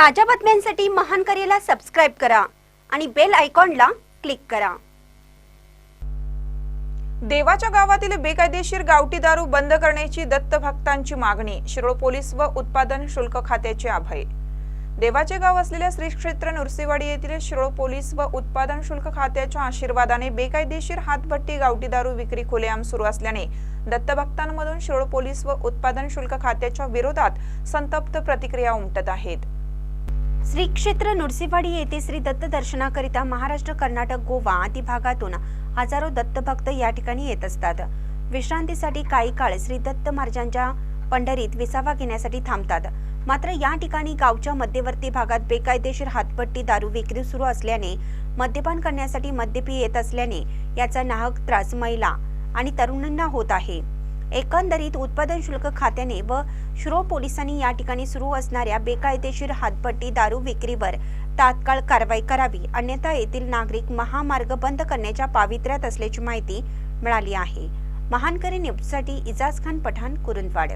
ताज्या बातम्यांसाठी महान करेला सबस्क्राईब करा आणि बेल आयकॉनला क्लिक करा. देवाच्या गावातील बेकायदेशीर गावठी दारू बंद करण्याची दत्त भक्तांची मागणी शिरोळ पोलीस व उत्पादन शुल्क खात्याचे अभय. देवाचे गाव असलेल्या श्री क्षेत्र नृसिंहवाडी येथील शिरोळ पोलीस व उत्पादन शुल्क खात्याच्या आशीर्वादाने बेकायदेशीर हातभट्टी गावठी दारू विक्री खुलेआम सुरू असल्याने दत्तभक्तांमधून शिरोळ पोलीस व उत्पादन शुल्क खात्याच्या विरोधात संतप्त प्रतिक्रिया उमटत आहेत. श्री क्षेत्र नृसिंहवाडी येथे श्री दत्त दर्शनाकरिता महाराष्ट्र कर्नाटक गोवा आदी भागातून हजारो दत्तभक्त या ठिकाणी येत असतात. विश्रांतीसाठी काही काळ श्री दत्त महाराजांच्या पंढरीत विसावा घेण्यासाठी थांबतात. मात्र या ठिकाणी गावच्या मध्यवर्ती भागात बेकायदेशीर हातपट्टी दारू विक्री सुरू असल्याने मद्यपान करण्यासाठी मद्यपी येत असल्याने याचा नाहक त्रास महिला आणि तरुणांना होत आहे. एकंदरीत उत्पादन शुल्क खात्याने व श्रो पोलिसांनी या ठिकाणी सुरू असणाऱ्या बेकायदेशीर हातपट्टी दारू विक्रीवर तात्काळ कारवाई करावी. अन्यथा येथील नागरिक महामार्ग बंद करण्याच्या पावित्र्यात असल्याची माहिती मिळाली आहे. महानकरी न्यूजसाठी इजाज खान पठाण कुरुंदवाड.